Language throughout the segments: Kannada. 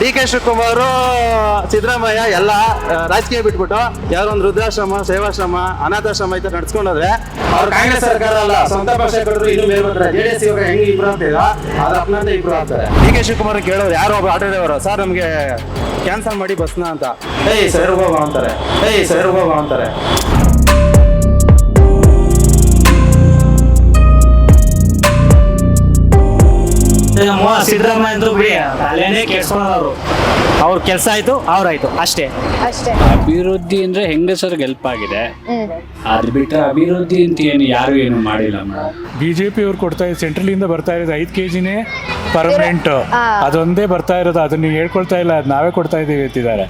ಡಿ ಕೆ ಶಿವಕುಮಾರ್, ಸಿದ್ದರಾಮಯ್ಯ ಎಲ್ಲ ರಾಜಕೀಯ ಬಿಟ್ಬಿಟ್ಟು ಯಾರೋ ಒಂದು ವೃದ್ಧಾಶ್ರಮ ಸೇವಾಶ್ರಮ, ಅನಾಥಾಶ್ರಮ ಈ ನಡ್ಸ್ಕೊಂಡ್ರೆ ಅವ್ರ ಕಾಂಗ್ರೆಸ್ ಸರ್ಕಾರ ಅಲ್ಲ, ಸ್ವಂತ ಪಕ್ಷ ಕೊಟ್ಟರು ಇನ್ನು ಬರ್ತಾರೆ ಜೆ ಡಿ ಎಸ್ ಇವಾಗ ಹೆಂಗೆ ಇಂಪ್ರೂವ್ ಆಗ್ತಿಲ್ಲ ಅದ್ರ ಅಪ್ನಂತ ಇಬ್ರು ಆಗ್ತಾರೆ. ಡಿ ಕೆ ಶಿವಕುಮಾರ್ ಕೇಳೋರು ಯಾರು ಒಬ್ಬ ಆಟೋ ಡ್ರೈವರ್, ಸರ್, ನಮಗೆ ಕ್ಯಾನ್ಸಲ್ ಮಾಡಿ ಬಸ್ನ ಅಂತ. ಏಯ್, ಸರ್ ಹೋಗೋ, ಅಂತಾರೆ. ಏಯ್, ಸರ್ ಹೋಗೋ, ಅಂತಾರೆ. ಸಿದ್ದರಾಮಯ್ಯ ಬಿಡಿ ಕೆಡ್ಸ್ಕೊಳ್ಳೋರು ಅವ್ರ. ಕೆಲಸ ಆಯ್ತು ಅವ್ರಾಯ್ತು ಅಷ್ಟೇ. ಅಷ್ಟೇ. ಅಭಿವೃದ್ಧಿ ಅಂದ್ರೆ ಹೆಂಗಸರ್ ಹೆಲ್ಪ್ ಆಗಿದೆ. ಅದ್ ಬಿಟ್ರೆ ಅಭಿವೃದ್ಧಿ ಅಂತ ಏನು ಯಾರು ಏನು ಮಾಡಿಲ್ಲ ಮೇಡಮ್ ಬಿಜೆಪಿ ಅವ್ರು ಕೊಡ್ತಾ ಇದ್ದಾರೆ ಸೆಂಟ್ರಲ್ ಇಂದ ಬರ್ತಾ ಇರೋದು ಐದು ಕೆ ಜಿನೇ ಪರ್ಮನೆಂಟ್ ಅದೊಂದೇ ಬರ್ತಾ ಇರೋದು ಅದನ್ನ ನೀವು ಹೇಳ್ಕೊಳ್ತಾ ಇಲ್ಲ ಅದ್ ನಾವೇ ಕೊಡ್ತಾ ಇದೀವಿ ಅಂತಿದ್ದಾರೆ.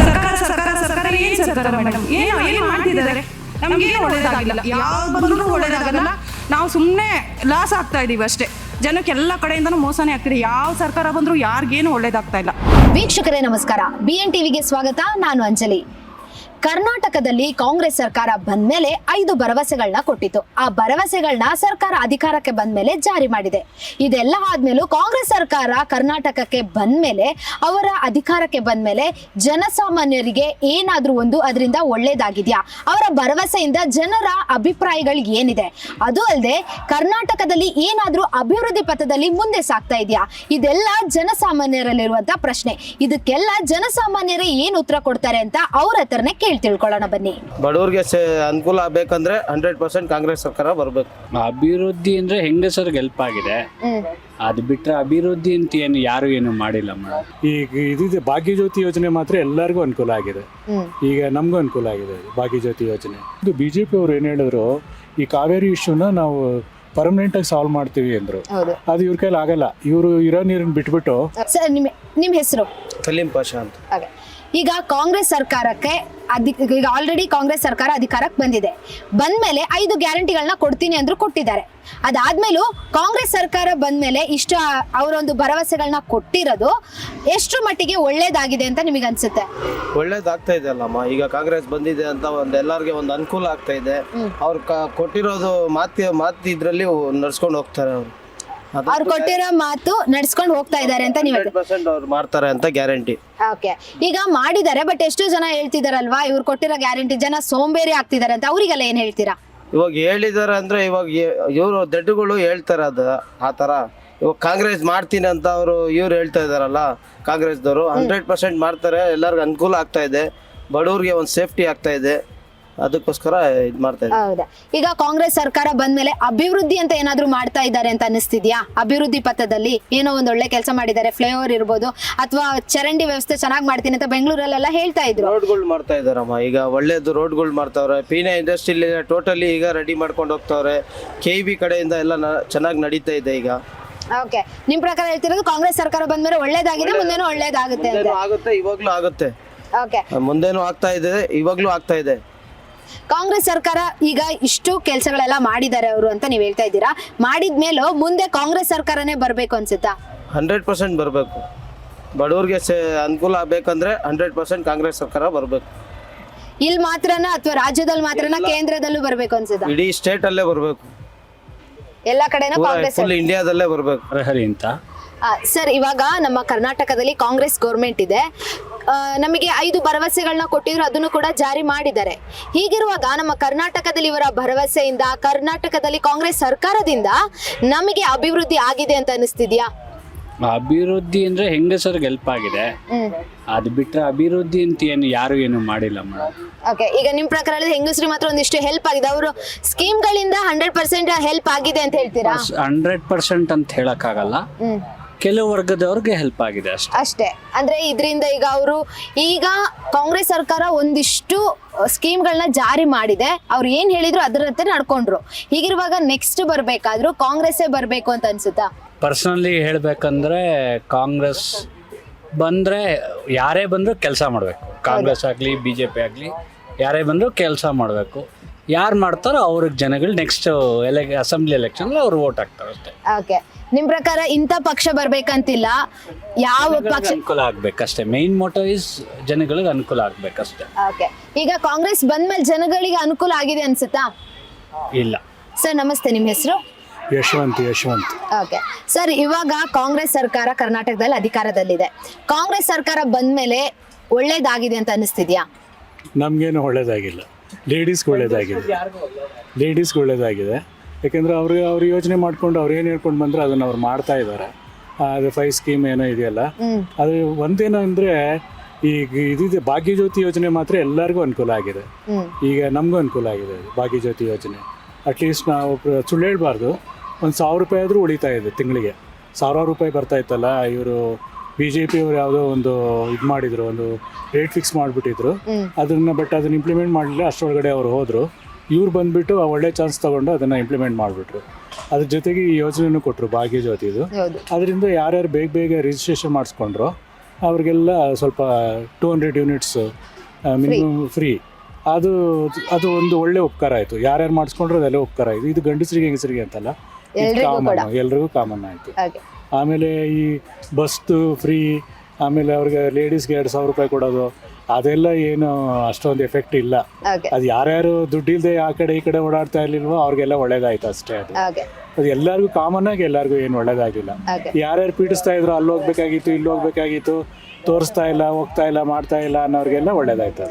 ಸರ್ಕಾರ ಸರ್ಕಾರ ಸರ್ಕಾರ ಏನ್ ಸರ್ಕಾರ ಮೇಡಮ್ ಏನು ಏನು ಮಾಡ್ತಿದ್ದಾರೆ? ನಮ್ಗೇನು ಒಳ್ಳೇದಾಗಿಲ್ಲ. ಯಾವ ಬಂದ್ರೂ ಒಳ್ಳೇದಾಗಲ್ಲ. ನಾವು ಸುಮ್ಮನೆ ಲಾಸ್ ಆಗ್ತಾ ಇದೀವಿ ಅಷ್ಟೇ. ಜನಕ್ಕೆ ಎಲ್ಲ ಕಡೆಯಿಂದನೂ ಮೋಸನೇ ಆಗ್ತಿದೆ. ಯಾವ ಸರ್ಕಾರ ಬಂದರೂ ಯಾರಿಗೇನು ಒಳ್ಳೇದಾಗ್ತಾ ಇಲ್ಲ. ವೀಕ್ಷಕರೇ ನಮಸ್ಕಾರ. ಬಿ ಎನ್ ಟಿವಿಗೆ ಸ್ವಾಗತ. ನಾನು ಅಂಜಲಿ. ಕರ್ನಾಟಕದಲ್ಲಿ ಕಾಂಗ್ರೆಸ್ ಸರ್ಕಾರ ಬಂದ ಮೇಲೆ ಐದು ಭರವಸೆಗಳನ್ನ ಕೊಟ್ಟಿತ್ತು. ಆ ಭರವಸೆಗಳನ್ನ ಸರ್ಕಾರ ಅಧಿಕಾರಕ್ಕೆ ಬಂದ ಮೇಲೆ ಜಾರಿ ಮಾಡಿದೆ. ಇದೆಲ್ಲ ಆದ್ಮೇಲೂ ಕಾಂಗ್ರೆಸ್ ಸರ್ಕಾರ ಕರ್ನಾಟಕಕ್ಕೆ ಬಂದ ಮೇಲೆ ಅವರ ಅಧಿಕಾರಕ್ಕೆ ಬಂದ ಮೇಲೆ ಜನಸಾಮಾನ್ಯರಿಗೆ ಏನಾದ್ರೂ ಒಂದು ಅದರಿಂದ ಒಳ್ಳೇದಾಗಿದ್ಯಾ? ಅವರ ಭರವಸೆಯಿಂದ ಜನರ ಅಭಿಪ್ರಾಯಗಳು ಏನಿದೆ? ಅದು ಅಲ್ಲದೆ ಕರ್ನಾಟಕದಲ್ಲಿ ಏನಾದ್ರೂ ಅಭಿವೃದ್ಧಿ ಪಥದಲ್ಲಿ ಮುಂದೆ ಸಾಗ್ತಾ ಇದೆಯಾ? ಇದೆಲ್ಲ ಜನಸಾಮಾನ್ಯರಲ್ಲಿರುವಂತ ಪ್ರಶ್ನೆ. ಇದಕ್ಕೆಲ್ಲ ಜನಸಾಮಾನ್ಯರೇ ಏನು ಉತ್ತರ ಕೊಡ್ತಾರೆ ಅಂತ ಅವ್ರ ಹತ್ರನೇ ಕೇಳಿ ತಿಳ್ಕೊಳ್ಳೋಣ ಬನ್ನಿ. ಬಡವ್ರಿಗೆ ಸೇ ಅನುಕೂಲ ಆಗ್ಬೇಕಂದ್ರೆ ಹಂಡ್ರೆಡ್ ಪರ್ಸೆಂಟ್ ಕಾಂಗ್ರೆಸ್ ಸರ್ಕಾರ ಬರಬೇಕು. ಅಭಿವೃದ್ಧಿ ಅಂದ್ರೆ ಹೆಂಗಸರಿಗೆ ಹೆಲ್ಪ್ ಆಗಿದೆ. ಅದು ಬಿಟ್ರೆ ಅಭಿವೃದ್ಧಿ ಅಂತ ಏನು ಯಾರು ಏನು ಮಾಡಿಲ್ಲ ಮೇಡಮ್ ಈಗ ಇದಿದೆ ಭಾಗ್ಯಜ್ಯೋತಿ ಯೋಜನೆ ಮಾತ್ರ ಎಲ್ಲರಿಗೂ ಅನುಕೂಲ ಆಗಿದೆ. ಈಗ ನಮಗೂ ಅನುಕೂಲ ಆಗಿದೆ ಭಾಗ್ಯಜ್ಯೋತಿ ಯೋಜನೆ. ಇದು ಬಿ ಜೆ ಪಿ ಅವ್ರು ಏನು ಹೇಳಿದ್ರು ಈ ಕಾವೇರಿ ಇಶ್ಯೂನ ನಾವು ಪರ್ಮನೆಂಟ್ ಆಗಿ ಸಾಲ್ವ್ ಮಾಡ್ತೀವಿ ಅಂದ್ರು. ಅದು ಇವ್ರ ಕೈಲಿ ಆಗಲ್ಲ. ಇವರು ಇರೋ ನೀರನ್ನ ಬಿಟ್ಬಿಟ್ಟು ಸರ್ ನಿಮ್ಮ ನಿಮ್ಮ ಹೆಸರು? ಕಲೀಂ ಪಾಷಾ ಅಂತ. ಈಗ ಕಾಂಗ್ರೆಸ್ ಸರ್ಕಾರಕ್ಕೆ ಅಧಿ ಈಗ ಆಲ್ರೆಡಿ ಕಾಂಗ್ರೆಸ್ ಸರ್ಕಾರ ಅಧಿಕಾರಕ್ಕೆ ಬಂದಿದೆ. ಬಂದ್ಮೇಲೆ ಐದು ಗ್ಯಾರಂಟಿಗಳನ್ನ ಕೊಡ್ತೀನಿ ಅಂದ್ರು ಕೊಟ್ಟಿದ್ದಾರೆ. ಅದಾದ್ಮೇಲೂ ಕಾಂಗ್ರೆಸ್ ಸರ್ಕಾರ ಬಂದ್ಮೇಲೆ ಇಷ್ಟ ಅವರೊಂದು ಭರವಸೆಗಳನ್ನ ಕೊಟ್ಟಿರೋದು ಎಷ್ಟು ಮಟ್ಟಿಗೆ ಒಳ್ಳೇದಾಗಿದೆ ಅಂತ ನಿಮಗೆ ಅನ್ಸುತ್ತೆ? ಒಳ್ಳೇದಾಗ್ತಾ ಇದೆ ಅಲ್ಲಮ್ಮ. ಈಗ ಕಾಂಗ್ರೆಸ್ ಬಂದಿದೆ ಅಂತ ಒಂದು ಎಲ್ಲರಿಗೆ ಒಂದು ಅನುಕೂಲ ಆಗ್ತಾ ಇದೆ. ಅವ್ರು ಕೊಟ್ಟಿರೋದು ಮಾತು ಮಾತು ಇದರಲ್ಲಿ ನಡ್ಸ್ಕೊಂಡು ಹೋಗ್ತಾರೆ ಅವರು. ಅವ್ರು ಕೊಟ್ಟಿರೋ ಮಾತು ನಡ್ಸ್ಕೊಂಡು ಹೋಗ್ತಾ ಇದ್ದಾರೆ ಅಂತ ನೀವು ಹಂಡ್ರೆಡ್ ಪರ್ಸೆಂಟ್ ಅವ್ರು ಮಾಡ್ತಾರೆ ಅಂತ ಗ್ಯಾರಂಟಿ. ಓಕೆ. ಈಗ ಮಾಡಿದ್ದಾರೆ ಬಟ್ ಎಷ್ಟೋ ಜನ ಹೇಳ್ತಿದಾರಲ್ವಾ ಇವ್ರು ಕೊಟ್ಟಿರೋ ಗ್ಯಾರಂಟಿ ಜನ ಸೋಂಬೇರಿ ಆಗ್ತಿದ್ದಾರೆ ಅಂತ. ಅವರಿಗೆಲ್ಲ ಏನ್ ಹೇಳ್ತೀರಾ? ಇವಾಗ ಹೇಳಿದಾರೆ ಅಂದ್ರೆ ಇವಾಗ ಇವರು ದಡ್ಡುಗಳು ಹೇಳ್ತಾರೆ ಅದು ಆ ಥರ. ಇವಾಗ ಕಾಂಗ್ರೆಸ್ ಮಾಡ್ತೀನಿ ಅಂತ ಅವರು ಇವ್ರು ಹೇಳ್ತಾ ಇದಾರಲ್ಲ ಕಾಂಗ್ರೆಸ್ದವರು ಹಂಡ್ರೆಡ್ ಪರ್ಸೆಂಟ್ ಮಾಡ್ತಾರೆ ಎಲ್ಲರಿಗೂ ಅನುಕೂಲ ಆಗ್ತಾ ಇದೆ. ಬಡವ್ರಿಗೆ ಒಂದು ಸೇಫ್ಟಿ ಆಗ್ತಾ ಇದೆ. ಅದಕ್ಕೋಸ್ಕರ ಇದು ಮಾಡ್ತಾ ಇದ್ದಾರೆ ಹೌದಾ? ಈಗ ಕಾಂಗ್ರೆಸ್ ಸರ್ಕಾರ ಬಂದ್ಮೇಲೆ ಅಭಿವೃದ್ಧಿ ಅಂತ ಏನಾದ್ರೂ ಮಾಡ್ತಾ ಇದ್ದಾರೆ ಅಂತ ಅನಿಸ್ತಿದ್ಯಾ ಅಭಿವೃದ್ಧಿ ಪಥದಲ್ಲಿ ಏನೋ ಒಂದ್ ಒಳ್ಳೆ ಕೆಲಸ ಮಾಡಿದ್ದಾರೆ ಫ್ಲೈಓವರ್ ಇರ್ಬೋದು ಅಥವಾ ಚರಂಡಿ ವ್ಯವಸ್ಥೆ ಚೆನ್ನಾಗಿ ಮಾಡ್ತೀನಿ ಅಂತ ಬೆಂಗಳೂರಲ್ಲೆಲ್ಲ ಹೇಳ್ತಾ ಇದ್ರು. ರೋಡ್ಗಳು ಮಾಡ್ತಾ ಇದಾರಮ್ಮ ಈಗ ಒಳ್ಳೇದು ರೋಡ್ಗಳು ಮಾಡ್ತಾವ್ರೆ ಪೀನಾ ಇಂಡಸ್ಟ್ರಿಲಿ ಟೋಟಲಿ ಈಗ ರೆಡಿ ಮಾಡ್ಕೊಂಡು ಹೋಗ್ತಾವ್ರೆ. ಕೆ ಬಿ ಕಡೆಯಿಂದ ಎಲ್ಲ ಚೆನ್ನಾಗಿ ನಡೀತಾ ಇದೆ ಈಗ. ಓಕೆ. ನಿಮ್ ಪ್ರಕಾರ ಹೇಳ್ತಿರೋದು ಕಾಂಗ್ರೆಸ್ ಸರ್ಕಾರ ಬಂದ್ಮೇಲೆ ಒಳ್ಳೇದಾಗಿದೆ ಮುಂದೆನೂ ಒಳ್ಳೇದಾಗುತ್ತೆ ಅಂತ? ಮುಂದೇನು ಆಗುತ್ತೆ ಇವಾಗ್ಲೂ ಆಗುತ್ತೆ. ಓಕೆ. ಮುಂದೇನು ಆಗ್ತಾ ಇದೆ ಇವಾಗ್ಲೂ ಆಗ್ತಾ ಇದೆ. ಕಾಂಗ್ರೆಸ್ ಸರ್ಕಾರ ಈಗ ಇಷ್ಟು ಕೆಲಸಗಳೆಲ್ಲ ಮಾಡಿದ್ದಾರೆ ಅವರು ಅಂತ ನೀವ್ ಹೇಳ್ತಾ ಇದ್ದೀರಾ? ಮಾಡಿದ್ಮೇಲೂ ಮುಂದೆ ಕಾಂಗ್ರೆಸ್ ಸರ್ಕಾರನೇ ಬರ್ಬೇಕು ಅನ್ಸುತ್ತಾ? ಹಂಡ್ರೆಡ್ ಪರ್ಸೆಂಟ್ ಬರಬೇಕು. ಬಡವ್ರಿಗೆ ಸೇ ಅನುಕೂಲ ಆಗಬೇಕಂದ್ರೆ ಹಂಡ್ರೆಡ್ ಪರ್ಸೆಂಟ್ ಕಾಂಗ್ರೆಸ್ ಸರ್ಕಾರ ಬರಬೇಕು. ಇಲ್ಲಿ ಮಾತ್ರನಾ ಅಥವಾ ರಾಜ್ಯದಲ್ಲಿ ಮಾತ್ರನಾ ಕೇಂದ್ರದಲ್ಲೂ ಬರ್ಬೇಕು ಅನ್ಸುತ್ತಾ? ಇಡೀ ಸ್ಟೇಟಲ್ಲೇ ಬರಬೇಕು. ಎಲ್ಲ ಕಡೆನೂ ಕಾಂಗ್ರೆಸ್ ಫುಲ್ ಇಂಡಿಯಾದಲ್ಲೇ ಬರಬೇಕು. ಅಂತ. ಸರ್ ಇವಾಗ ನಮ್ಮ ಕರ್ನಾಟಕದಲ್ಲಿ ಕಾಂಗ್ರೆಸ್ ಗೌರ್ಮೆಂಟ್ ಇದೆ. ನಮಗೆ ಐದು ಭರವಸೆಗಳನ್ನ ಕೊಟ್ಟಿದ್ರು ಅದನ್ನು ಕೂಡ ಜಾರಿ ಮಾಡಿದ್ದಾರೆ. ಹೀಗಿರುವಾಗ ನಮ್ಮ ಕರ್ನಾಟಕದಲ್ಲಿ ಇವರ ಭರವಸೆಯಿಂದ ಕರ್ನಾಟಕದಲ್ಲಿ ಕಾಂಗ್ರೆಸ್ ಸರ್ಕಾರದಿಂದ ನಮಗೆ ಅಭಿವೃದ್ಧಿ ಆಗಿದೆ ಅಂತ ಅನಿಸ್ತಿದ್ಯಾ ಅಭಿವೃದ್ಧಿ ಅಂದ್ರೆ ಹೆಂಗಸರಿಗೆ ಹೆಲ್ಪ್ ಆಗಿದೆ ಅದು ಬಿಟ್ರೆ ಅಭಿವೃದ್ಧಿ ಅಂತ ಏನು ಯಾರು ಏನು ಮಾಡಿಲ್ಲ ಮೇಡಮ್. ಓಕೆ ಈಗ ನಿಮ್ ಪ್ರಕಾರ ಹೆಂಗಸರು ಹೆಂಗಸ್ರಿಗೆ ಮಾತ್ರ ಒಂದಿಷ್ಟು ಹೆಲ್ಪ್ ಆಗಿದೆ. ಅವರು ಸ್ಕೀಮ್ಗಳಿಂದ ಹಂಡ್ರೆಡ್ ಪರ್ಸೆಂಟ್ ಹೆಲ್ಪ್ ಆಗಿದೆ ಅಂತ ಹೇಳ್ತೀರಾ? ಹಂಡ್ರೆಡ್ ಪರ್ಸೆಂಟ್ ಅಂತ ಹೇಳಕ್ಕಾಗಲ್ಲ. ಕೆಲವು ವರ್ಗದವ್ರಿಗೆ ಹೆಲ್ಪ್ ಆಗಿದೆ ಅಷ್ಟೇ. ಅಷ್ಟೇ. ಅಂದ್ರೆ ಇದರಿಂದ ಈಗ ಅವರು ಈಗ ಕಾಂಗ್ರೆಸ್ ಸರ್ಕಾರ ಒಂದಿಷ್ಟು ಸ್ಕೀಮ್ಗಳನ್ನ ಜಾರಿ ಮಾಡಿದೆ. ಅವ್ರು ಏನ್ ಹೇಳಿದ್ರು ಅದರಂತೆ ನಡ್ಕೊಂಡ್ರು. ಹೀಗಿರುವಾಗ ನೆಕ್ಸ್ಟ್ ಬರ್ಬೇಕಾದ್ರೂ ಕಾಂಗ್ರೆಸ್ಸೇ ಬರ್ಬೇಕು ಅಂತ ಅನ್ಸುತ್ತಾ? ಪರ್ಸನಲಿ ಹೇಳ್ಬೇಕಂದ್ರೆ ಕಾಂಗ್ರೆಸ್ ಬಂದ್ರೆ ಯಾರೇ ಬಂದ್ರು ಕೆಲಸ ಮಾಡಬೇಕು. ಕಾಂಗ್ರೆಸ್ ಆಗಲಿ ಬಿ ಜೆ ಪಿ ಆಗಲಿ ಯಾರೇ ಬಂದ್ರು ಕೆಲಸ ಮಾಡಬೇಕು. ಯಾರು ಮಾಡ್ತಾರೋ ಅವ್ರಿಗೆ ಜನಗಳು ನೆಕ್ಸ್ಟ್ ಎಲೆ ಅಸೆಂಬ್ಲಿ ಎಲೆಕ್ಷನ್ ಅವ್ರು ವೋಟ್ ಹಾಕ್ತಾರೆ ಅಷ್ಟೇ. ಓಕೆ ನಿಮ್ ಪ್ರಕಾರ ಇಂಥ ಪಕ್ಷ ಬರ್ಬೇಕಂತಿಲ್ಲ? ಯಾವ ಪಕ್ಷ ಅನುಕೂಲ ಆಗ್ಬೇಕಷ್ಟೇ ಮೇನ್ ಮೋಟೋ ಇಸ್ ಜನಗಳಿಗೆ ಅನುಕೂಲ ಆಗ್ಬೇಕಷ್ಟೇ ಓಕೆ ಈಗ ಕಾಂಗ್ರೆಸ್ ಬಂದ್ಮೇಲೆ ಜನಗಳಿಗೆ ಅನುಕೂಲ ಆಗಿದೆ ಅನ್ಸುತ್ತಾ? ಇಲ್ಲ. ಸರ್ ನಮಸ್ತೆ. ನಿಮ್ಮ ಹೆಸರು? ಯಶವಂತ್ ಯಶವಂತ್. ಓಕೆ ಸರ್ ಇವಾಗ ಕಾಂಗ್ರೆಸ್ ಸರ್ಕಾರ ಕರ್ನಾಟಕದಲ್ಲಿ ಅಧಿಕಾರದಲ್ಲಿದೆ. ಕಾಂಗ್ರೆಸ್ ಸರ್ಕಾರ ಬಂದ್ಮೇಲೆ ಒಳ್ಳೇದಾಗಿದೆ ಅಂತ ಅನಿಸ್ತಿದ್ಯಾ? ನಮಗೇನು ಒಳ್ಳೇದಾಗಿಲ್ಲ. ಲೇಡೀಸ್ಗೆ ಒಳ್ಳೇದಾಗಿದೆ. ಲೇಡೀಸ್ಗೆ ಒಳ್ಳೇದಾಗಿದೆ. ಯಾಕೆಂದರೆ ಅವ್ರಿಗೆ ಅವ್ರು ಯೋಜನೆ ಮಾಡ್ಕೊಂಡು ಅವ್ರು ಏನು ಹೇಳ್ಕೊಂಡು ಬಂದರೆ ಅದನ್ನು ಅವ್ರು ಮಾಡ್ತಾ ಇದ್ದಾರೆ ಅದು ಫೈವ್ ಸ್ಕೀಮ್ ಏನೋ ಇದೆಯಲ್ಲ. ಅದು ಒಂದೇನು ಅಂದರೆ ಈಗ ಇದಿದೆ ಭಾಗ್ಯಜ್ಯೋತಿ ಯೋಜನೆ ಮಾತ್ರ ಎಲ್ಲರಿಗೂ ಅನುಕೂಲ ಆಗಿದೆ. ಈಗ ನಮಗೂ ಅನುಕೂಲ ಆಗಿದೆ ಭಾಗ್ಯಜ್ಯೋತಿ ಯೋಜನೆ. ಅಟ್ಲೀಸ್ಟ್ ನಾವು ಸುಳ್ಳು ಹೇಳ್ಬಾರ್ದು. ಒಂದು ಸಾವಿರ ರೂಪಾಯಿ ಆದರೂ ಉಳಿತಾ ಇದೆ ತಿಂಗಳಿಗೆ. ಸಾವಿರಾರು ರೂಪಾಯಿ ಬರ್ತಾ ಇತ್ತಲ್ಲ ಇವರು ಬಿ ಜೆ ಪಿಯವರು ಯಾವುದೋ ಒಂದು ಇದು ಮಾಡಿದ್ರು ಒಂದು ರೇಟ್ ಫಿಕ್ಸ್ ಮಾಡಿಬಿಟ್ಟಿದ್ರು. ಅದನ್ನು ಬಟ್ ಅದನ್ನ ಇಂಪ್ಲಿಮೆಂಟ್ ಮಾಡಲಿಲ್ಲ ಅಷ್ಟರೊಳಗಡೆ ಅವರು ಹೋದರು. ಇವ್ರು ಬಂದ್ಬಿಟ್ಟು ಆ ಒಳ್ಳೆ ಚಾನ್ಸ್ ತಗೊಂಡು ಅದನ್ನು ಇಂಪ್ಲಿಮೆಂಟ್ ಮಾಡಿಬಿಟ್ರು. ಅದ್ರ ಜೊತೆಗೆ ಈ ಯೋಜನೆನೂ ಕೊಟ್ಟರು ಭಾಗ್ಯಜ್ಯೋತಿದು ಇದು ಅದರಿಂದ ಯಾರ್ಯಾರು ಬೇಗ ಬೇಗ ರಿಜಿಸ್ಟ್ರೇಷನ್ ಮಾಡಿಸ್ಕೊಂಡ್ರು ಅವ್ರಿಗೆಲ್ಲ ಸ್ವಲ್ಪ two hundred units minimum free ಅದು ಅದು ಒಂದು ಒಳ್ಳೆ ಉಪಕಾರ ಆಯಿತು. ಯಾರ್ಯಾರು ಮಾಡಿಸ್ಕೊಂಡ್ರು ಅದೆಲ್ಲ ಉಪಕಾರ ಆಯಿತು. ಇದು ಗಂಡಸರಿಗೆ ಹೆಂಗಸರಿಗೆ ಅಂತಲ್ಲ. ಕಾಮನ್ ಎಲ್ರಿಗೂ ಕಾಮನ್ ಆಯಿತು. ಆಮೇಲೆ ಈ ಬಸ್ದು ಫ್ರೀ ಆಮೇಲೆ ಅವ್ರಿಗೆ ಲೇಡೀಸ್ಗೆ ಎರಡು ಸಾವಿರ ರೂಪಾಯಿ ಕೊಡೋದು ಅದೆಲ್ಲ ಏನು ಅಷ್ಟೊಂದು ಎಫೆಕ್ಟ್ ಇಲ್ಲ. ಅದು ಯಾರ್ಯಾರು ದುಡ್ಡಿಲ್ಲದೆ ಆ ಕಡೆ ಈ ಕಡೆ ಓಡಾಡ್ತಾ ಇರ್ಲಿಲ್ವೋ ಅವ್ರಿಗೆಲ್ಲ ಒಳ್ಳೇದಾಯ್ತು ಅಷ್ಟೇ ಅದು. ಅದು ಎಲ್ಲರಿಗೂ ಕಾಮನ್ ಆಗಿ ಎಲ್ಲರಿಗೂ ಏನು ಒಳ್ಳೇದಾಗಿಲ್ಲ. ಯಾರ್ಯಾರು ಪೀಡಿಸ್ತಾ ಇದ್ರು ಅಲ್ಲಿ ಹೋಗ್ಬೇಕಾಗಿತ್ತು ಇಲ್ಲಿ ಹೋಗ್ಬೇಕಾಗಿತ್ತು ತೋರಿಸ್ತಾ ಇಲ್ಲ ಹೋಗ್ತಾ ಇಲ್ಲ ಮಾಡ್ತಾ ಇಲ್ಲ ಅನ್ನೋರಿಗೆಲ್ಲ ಒಳ್ಳೇದಾಯ್ತು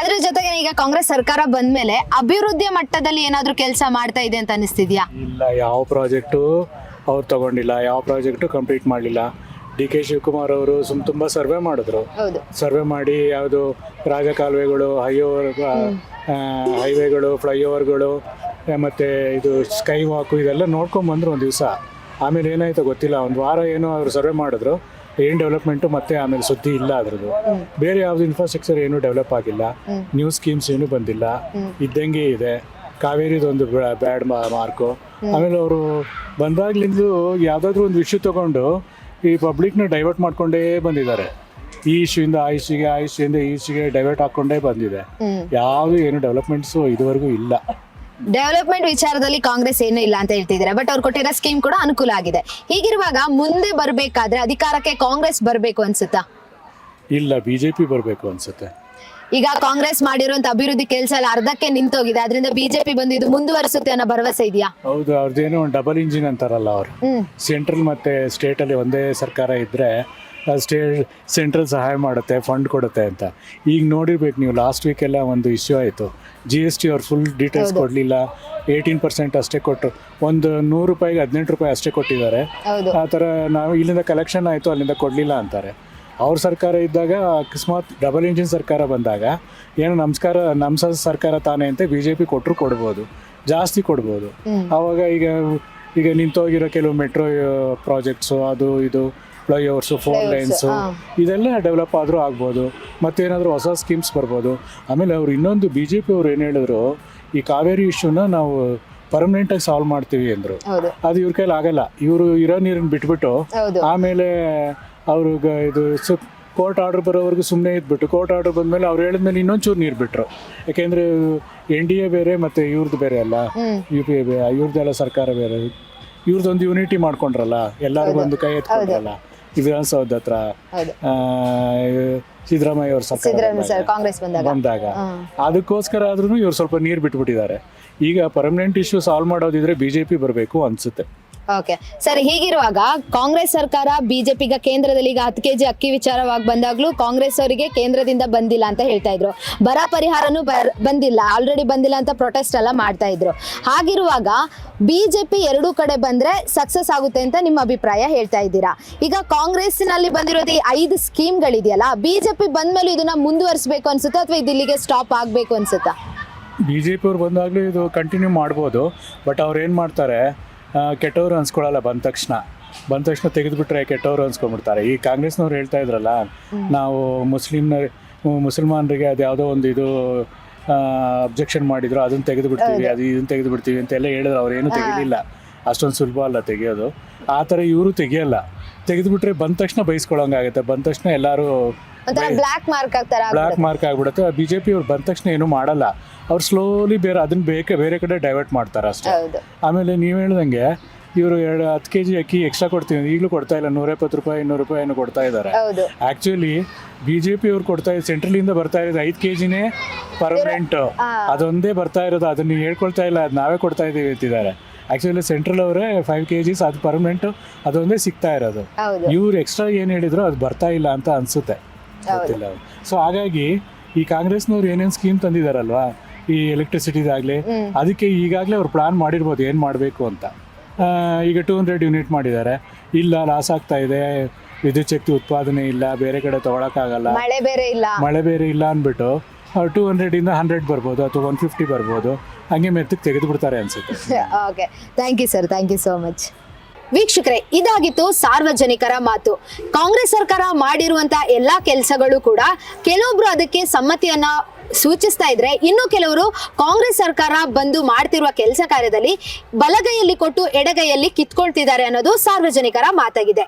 ಅದ್ರ ಜೊತೆಗೆ ಈಗ ಕಾಂಗ್ರೆಸ್ ಸರ್ಕಾರ ಬಂದ್ಮೇಲೆ ಅಭಿವೃದ್ಧಿ ಮಟ್ಟದಲ್ಲಿ ಏನಾದ್ರೂ ಕೆಲಸ ಮಾಡ್ತಾ ಇದೆ ಅಂತ ಅನಿಸ್ತಿದ್ಯಾ? ಇಲ್ಲ ಯಾವ ಪ್ರಾಜೆಕ್ಟು? ಅವ್ರು ತಗೊಂಡಿಲ್ಲ ಯಾವ ಪ್ರಾಜೆಕ್ಟು ಕಂಪ್ಲೀಟ್ ಮಾಡಲಿಲ್ಲ. ಡಿ ಕೆ ಶಿವಕುಮಾರ್ ಅವರು ಸುಮ್ ತುಂಬ ಸರ್ವೆ ಮಾಡಿದ್ರು. ಸರ್ವೆ ಮಾಡಿ ಯಾವುದು ರಾಜಕಾಲುವೆಗಳು ಹೈಓವರ್ ಹೈವೇಗಳು ಫ್ಲೈಓವರ್ಗಳು ಮತ್ತು ಇದು ಸ್ಕೈ ವಾಕು ಇದೆಲ್ಲ ನೋಡ್ಕೊಂಬಂದ್ರು ಒಂದು ದಿವಸ. ಆಮೇಲೆ ಏನಾಯ್ತು ಗೊತ್ತಿಲ್ಲ ಒಂದು ವಾರ ಏನೋ ಅವರು ಸರ್ವೆ ಮಾಡಿದ್ರು. ಏನು ಡೆವಲಪ್ಮೆಂಟು ಮತ್ತೆ ಆಮೇಲೆ ಸುದ್ದಿ ಇಲ್ಲ ಅದ್ರದ್ದು. ಬೇರೆ ಯಾವ್ದು ಇನ್ಫ್ರಾಸ್ಟ್ರಕ್ಚರ್ ಏನು ಡೆವಲಪ್ ಆಗಿಲ್ಲ. ನ್ಯೂ ಸ್ಕೀಮ್ಸ್ ಏನು ಬಂದಿಲ್ಲ. ಇದ್ದಂಗೆ ಇದೆ. ಕಾವೇರಿದೊಂದು ಬ್ಯಾಡ್ ಮಾರ್ಕು ಆಮೇಲೆ ಅವರು ಬಂದಾಗ್ಲಿಂದ ಯಾವುದಾದ್ರೂ ಒಂದು ವಿಷಯ ತಗೊಂಡು ಈ ಪಬ್ಲಿಕ್ನ ಡೈವರ್ಟ್ ಮಾಡ್ಕೊಂಡೇ ಬಂದಿದ್ದಾರೆ. ಈ ಇಶ್ಯೂಯಿಂದ ಆ ಇಶ್ಯೂಗೆ ಆ ಇಶ್ಯೂಯಿಂದ ಈ ಇಶ್ಯೂಗೆ ಡೈವರ್ಟ್ ಹಾಕೊಂಡೇ ಬಂದಿದೆ. ಯಾವುದು ಏನು ಡೆವಲಪ್ಮೆಂಟ್ಸು ಇದುವರೆಗೂ ಇಲ್ಲ. ಡೆವಲಪ್ಮೆಂಟ್ ವಿಚಾರದಲ್ಲಿ ಕಾಂಗ್ರೆಸ್ ಏನೂ ಇಲ್ಲ ಅಂತ ಹೇಳ್ತಿದ್ದಾರೆ. ಬಟ್ ಅವ್ರು ಕೊಟ್ಟಿರೋ ಸ್ಕೀಮ್ ಕೂಡ ಅನುಕೂಲ ಆಗಿದೆ. ಹೀಗಿರುವಾಗ ಮುಂದೆ ಬರಬೇಕಾದ್ರೆ ಅಧಿಕಾರಕ್ಕೆ ಕಾಂಗ್ರೆಸ್ ಬರಬೇಕು ಅನ್ಸುತ್ತಾ? ಇಲ್ಲ ಬಿಜೆಪಿ ಬರಬೇಕು ಅನ್ಸುತ್ತೆ. ಈಗ ಕಾಂಗ್ರೆಸ್ ಮಾಡಿರುವಂತ ಅಭಿವೃದ್ಧಿ ಕೆಲಸ ಎಲ್ಲ ಅರ್ಧಕ್ಕೆ ನಿಂತೋಗಿದೆ. ಅದರಿಂದ ಬಿಜೆಪಿ ಬಂದು ಇದು ಮುಂದುವರಿಸುತ್ತೆ ಅನ್ನೋ ಭರವಸೆ ಇದೆಯಾ? ಹೌದು ಅವ್ರದ್ದೇನೋ ಒಂದು ಡಬಲ್ ಇಂಜಿನ್ ಅಂತಾರಲ್ಲ ಅವರು. ಸೆಂಟ್ರಲ್ ಮತ್ತೆ ಸ್ಟೇಟ್ ಅಲ್ಲಿ ಒಂದೇ ಸರ್ಕಾರ ಇದ್ರೆ ಸ್ಟೇ ಸೆಂಟ್ರಲ್ ಸಹಾಯ ಮಾಡುತ್ತೆ ಫಂಡ್ ಕೊಡುತ್ತೆ ಅಂತ. ಈಗ ನೋಡಿರ್ಬೇಕು ನೀವು ಲಾಸ್ಟ್ ವೀಕೆಲ್ಲ ಒಂದು ಇಶ್ಯೂ ಆಯಿತು. ಜಿ ಎಸ್ ಟಿ ಅವ್ರು ಫುಲ್ ಡೀಟೇಲ್ಸ್ ಕೊಡಲಿಲ್ಲ. ಏಯ್ಟೀನ್ ಪರ್ಸೆಂಟ್ ಅಷ್ಟೇ ಕೊಟ್ಟು ಒಂದು ನೂರು ರೂಪಾಯಿಗೆ ಹದಿನೆಂಟು ರೂಪಾಯಿ ಅಷ್ಟೇ ಕೊಟ್ಟಿದ್ದಾರೆ. ಆ ಥರ ನಾವು ಇಲ್ಲಿಂದ ಕಲೆಕ್ಷನ್ ಆಯಿತು ಅಲ್ಲಿಂದ ಕೊಡಲಿಲ್ಲ ಅಂತಾರೆ. ಅವ್ರ ಸರ್ಕಾರ ಇದ್ದಾಗ ಅಕಸ್ಮಾತ್ ಡಬಲ್ ಇಂಜಿನ್ ಸರ್ಕಾರ ಬಂದಾಗ ಏನು ನಮಸ್ಕಾರ ನಮ್ಮ ಸರ್ಕಾರ ತಾನೇ ಅಂತ ಬಿ ಜೆ ಪಿ ಕೊಟ್ಟರು ಕೊಡ್ಬೋದು ಜಾಸ್ತಿ ಕೊಡ್ಬೋದು. ಆವಾಗ ಈಗ ಈಗ ನಿಂತೋಗಿರೋ ಕೆಲವು ಮೆಟ್ರೋ ಪ್ರಾಜೆಕ್ಟ್ಸು ಅದು ಇದು ಫ್ಲೈಓವರ್ಸು ಫೋರ್ ಲೈನ್ಸು ಇದೆಲ್ಲ ಡೆವಲಪ್ ಆದರೂ ಆಗ್ಬೋದು. ಮತ್ತೇನಾದರೂ ಹೊಸ ಸ್ಕೀಮ್ಸ್ ಬರ್ಬೋದು. ಆಮೇಲೆ ಅವ್ರು ಇನ್ನೊಂದು ಬಿ ಜೆ ಪಿ ಅವ್ರು ಏನು ಹೇಳಿದ್ರು ಈ ಕಾವೇರಿ ಇಶ್ಯೂನ ನಾವು ಪರ್ಮನೆಂಟಾಗಿ ಸಾಲ್ವ್ ಮಾಡ್ತೀವಿ ಅಂದರು. ಅದು ಇವ್ರ ಕೈಲಿ ಆಗಲ್ಲ. ಇವರು ಇರೋ ನೀರನ್ನು ಬಿಟ್ಬಿಟ್ಟು ಆಮೇಲೆ ಅವರು ಇದು ಸು ಕೋರ್ಟ್ ಆರ್ಡರ್ ಬರೋವರೆಗೂ ಸುಮ್ಮನೆ ಇದ್ಬಿಟ್ಟು ಕೋರ್ಟ್ ಆರ್ಡರ್ ಬಂದಮೇಲೆ ಅವ್ರು ಹೇಳಿದ್ಮೇಲೆ ಇನ್ನೊಂಚೂರು ನೀರು ಬಿಟ್ರು. ಯಾಕೆಂದರೆ ಎನ್ ಡಿ ಎ ಬೇರೆ ಮತ್ತು ಇವ್ರದ್ದು ಬೇರೆ ಅಲ್ಲ. ಯು ಪಿ ಎ ಬೇರೆ ಇವ್ರದ್ದೆಲ್ಲ ಸರ್ಕಾರ ಬೇರೆ. ಇವ್ರದ್ದೊಂದು ಯೂನಿಟಿ ಮಾಡ್ಕೊಂಡ್ರಲ್ಲ ಎಲ್ಲರೂ ಬಂದು ಕೈ ಎತ್ಕೊಂಡ್ರಲ್ಲ. ವಿಧಾನಸೌಧ ಹತ್ರ ಸಿದ್ದರಾಮಯ್ಯ ಅವ್ರ ಸರ್ಕಾರ ಸರ್ ಬಂದಾಗ- ಕಾಂಗ್ರೆಸ್ ಬಂದಾಗ. ಬಂದಾಗ. ಅದಕ್ಕೋಸ್ಕರ ಆದ್ರೂ ಇವ್ರು ಸ್ವಲ್ಪ ನೀರು ಬಿಟ್ಬಿಟ್ಟಿದ್ದಾರೆ. ಈಗ ಪರ್ಮನೆಂಟ್ ಇಶ್ಯೂ ಸಾಲ್ವ್ ಮಾಡೋದಿದ್ರೆ ಬಿಜೆಪಿ ಬರಬೇಕು ಅನಿಸುತ್ತೆ. ಓಕೆ ಸರ್, ಹೀಗಿರುವಾಗ ಕಾಂಗ್ರೆಸ್ ಸರ್ಕಾರ ಬಿಜೆಪಿಗ ಕೇಂದ್ರದಲ್ಲಿ ಈಗ ಹತ್ತು ಕೆಜಿ ಅಕ್ಕಿ ವಿಚಾರವಾಗಿ ಬಂದಾಗ್ಲೂ ಕಾಂಗ್ರೆಸ್ ಅವರಿಗೆ ಕೇಂದ್ರದಿಂದ ಬಂದಿಲ್ಲ ಅಂತ ಹೇಳ್ತಾ ಇದ್ರು. ಬರ ಪರಿಹಾರನೂ ಬಂದಿಲ್ಲ ಆಲ್ರೆಡಿ ಬಂದಿಲ್ಲ ಅಂತ ಪ್ರೊಟೆಸ್ಟ್ ಎಲ್ಲ ಮಾಡ್ತಾ ಇದ್ರು. ಹಾಗಿರುವಾಗ ಬಿಜೆಪಿ ಎರಡೂ ಕಡೆ ಬಂದ್ರೆ ಸಕ್ಸಸ್ ಆಗುತ್ತೆ ಅಂತ ನಿಮ್ಮ ಅಭಿಪ್ರಾಯ ಹೇಳ್ತಾ ಇದ್ದೀರಾ? ಈಗ ಕಾಂಗ್ರೆಸ್ನಲ್ಲಿ ಬಂದಿರೋದು ಈ ಐದು ಸ್ಕೀಮ್ಗಳಿದೆಯಲ್ಲ, ಬಿಜೆಪಿ ಬಂದ್ಮೇಲೆ ಇದನ್ನ ಮುಂದುವರಿಸಬೇಕು ಅನ್ಸುತ್ತಾ ಅಥವಾ ಇದು ಇಲ್ಲಿಗೆ ಸ್ಟಾಪ್ ಆಗಬೇಕು ಅನ್ಸುತ್ತಾ? ಬಿ ಜೆ ಪಿ ಅವ್ರು ಬಂದಾಗಲೂ ಇದು ಕಂಟಿನ್ಯೂ ಮಾಡ್ಬೋದು ಬಟ್ ಅವ್ರು ಏನು ಮಾಡ್ತಾರೆ ಕೆಟ್ಟವರು ಅನ್ಸ್ಕೊಳ್ಳಲ್ಲ ಬಂದ ತಕ್ಷಣ. ಬಂದ ತಕ್ಷಣ ತೆಗೆದುಬಿಟ್ರೆ ಕೆಟ್ಟವರು ಅನ್ಸ್ಕೊಂಡ್ಬಿಡ್ತಾರೆ. ಈ ಕಾಂಗ್ರೆಸ್ನವ್ರು ಹೇಳ್ತಾ ಇದ್ರಲ್ಲ ನಾವು ಮುಸ್ಲಿಮ್ನ ಮುಸಲ್ಮಾನರಿಗೆ ಅದು ಯಾವುದೋ ಒಂದು ಇದು ಅಬ್ಜೆಕ್ಷನ್ ಮಾಡಿದ್ರು ಅದನ್ನು ತೆಗೆದು ಬಿಡ್ತೀವಿ ಅದು ಇದನ್ನು ತೆಗೆದು ಬಿಡ್ತೀವಿ ಅಂತೆಲ್ಲ ಹೇಳಿದ್ರು ಅವ್ರು ತೆಗೀಲಿಲ್ಲ ತೆಗಿಲಿಲ್ಲ ಅಷ್ಟೊಂದು ಸುಲಭ ಅಲ್ಲ ತೆಗೆಯೋದು. ಆ ಥರ ಇವರು ತೆಗಿಯಲ್ಲ. ತೆಗೆದುಬಿಟ್ರೆ ಬಂದ ತಕ್ಷಣ ಬೈಸ್ಕೊಳ್ಳೋಂಗಾಗುತ್ತೆ ಬಂದ ತಕ್ಷಣ ಎಲ್ಲರೂ ಒಂಥರ ಬ್ಲ್ಯಾಕ್ ಮಾರ್ಕ್ ಆಗ್ತಾರ ಬ್ಲಾಕ್ ಮಾರ್ಕ್ ಆಗ್ಬಿಡುತ್ತೆ. ಬಿ ಜೆ ಪಿ ಅವ್ರು ಬಂದ ತಕ್ಷಣ ಏನು ಮಾಡಲ್ಲ. ಅವ್ರು ಸ್ಲೋಲಿ ಬೇರೆ ಅದನ್ನ ಬೇಕೆ ಬೇರೆ ಕಡೆ ಡೈವರ್ಟ್ ಮಾಡ್ತಾರೆ ಅಷ್ಟೇ. ಆಮೇಲೆ ನೀವು ಹೇಳ್ದಂಗೆ ಇವರು ಎರಡು ಹತ್ತು ಕೆ ಜಿ ಅಕ್ಕಿ ಎಕ್ಸ್ಟ್ರಾ ಕೊಡ್ತೀವಿ ಈಗಲೂ ಕೊಡ್ತಾ ಇಲ್ಲ. ನೂರೈವತ್ತು ರೂಪಾಯಿ ಇನ್ನೂರು ರೂಪಾಯಿ ಏನು ಕೊಡ್ತಾ ಇದ್ದಾರೆ actually actually B J P ಅವ್ರು ಕೊಡ್ತಾ ಇದ್ದಾರೆ ಸೆಂಟ್ರಲ್ ಇಂದ ಬರ್ತಾ ಇರೋದು ಐದು ಕೆ ಜಿನೇ ಪರ್ಮನೆಂಟ್ ಅದೊಂದೇ ಬರ್ತಾ ಇರೋದು. ಅದನ್ನ ನೀವು ಹೇಳ್ಕೊಳ್ತಾ ಇಲ್ಲ. ಅದು ನಾವೇ ಕೊಡ್ತಾ ಇದ್ದೀವಿ ಅಂತಿದ್ದಾರೆ. ಆಕ್ಚುಲಿ ಸೆಂಟ್ರಲ್ ಅವರೇ ಫೈವ್ ಕೆ ಜಿಸ್ ಅದು ಪರ್ಮನೆಂಟ್ ಅದೊಂದೇ ಸಿಗ್ತಾ ಇರೋದು. ಇವ್ರು ಎಕ್ಸ್ಟ್ರಾ ಏನು ಹೇಳಿದ್ರು ಅದು ಬರ್ತಾ ಇಲ್ಲ ಅಂತ ಅನಿಸುತ್ತೆ. ಗೊತ್ತಿಲ್ಲ. ಸೊ ಹಾಗಾಗಿ ಈ ಕಾಂಗ್ರೆಸ್ನವ್ರು ಏನೇನು ಸ್ಕೀಮ್ ತಂದಿದಾರಲ್ವಾ? ಈ ಎಲೆಕ್ಟ್ರಿಸಿಟಿದಾಗಲಿ ಅದಕ್ಕೆ ಈಗಾಗಲೇ ಅವ್ರು ಪ್ಲಾನ್ ಮಾಡಿರ್ಬೋದು ಏನು ಮಾಡಬೇಕು ಅಂತ. ಆ, ಈಗ ಟೂ ಹಂಡ್ರೆಡ್ ಯೂನಿಟ್ ಮಾಡಿದ್ದಾರೆ. ಇಲ್ಲ ಲಾಸ್ ಆಗ್ತಾ ಇದೆ. ವಿದ್ಯುತ್ ಶಕ್ತಿ ಉತ್ಪಾದನೆ ಇಲ್ಲ ಬೇರೆ ಕಡೆ ತಗೊಳಕ್ಕಾಗಲ್ಲ. ಮಳೆ ಬೇರೆ ಇಲ್ಲ. ಮಳೆ ಬೇರೆ ಇಲ್ಲ ಅಂದ್ಬಿಟ್ಟು ಟೂ ಹಂಡ್ರೆಡಿಂದ ಹಂಡ್ರೆಡ್ ಬರ್ಬೋದು ಅಥವಾ ಒನ್ ಫಿಫ್ಟಿ ಬರ್ಬೋದು. ಹಂಗೆ ಮೆತ್ತಗೆ ತೆಗೆದು ಬಿಡ್ತಾರೆ ಅನ್ಸುತ್ತೆ. Okay thank you sir thank you so much ವೀಕ್ಷಕರೇ, ಇದಾಗಿತ್ತು ಸಾರ್ವಜನಿಕರ ಮಾತು. ಕಾಂಗ್ರೆಸ್ ಸರ್ಕಾರ ಮಾಡಿರುವಂತ ಎಲ್ಲಾ ಕೆಲಸಗಳು ಕೂಡ ಕೆಲವೊಬ್ರು ಅದಕ್ಕೆ ಸಮ್ಮತಿಯನ್ನ ಸೂಚಿಸ್ತಾ ಇದ್ರೆ ಇನ್ನು ಕೆಲವರು ಕಾಂಗ್ರೆಸ್ ಸರ್ಕಾರ ಬಂದು ಮಾಡ್ತಿರುವ ಕೆಲಸ ಕಾರ್ಯದಲ್ಲಿ ಬಲಗೈಯಲ್ಲಿ ಕೊಟ್ಟು ಎಡಗೈಯಲ್ಲಿ ಕಿತ್ಕೊಳ್ತಿದ್ದಾರೆ ಅನ್ನೋದು ಸಾರ್ವಜನಿಕರ ಮಾತಾಗಿದೆ.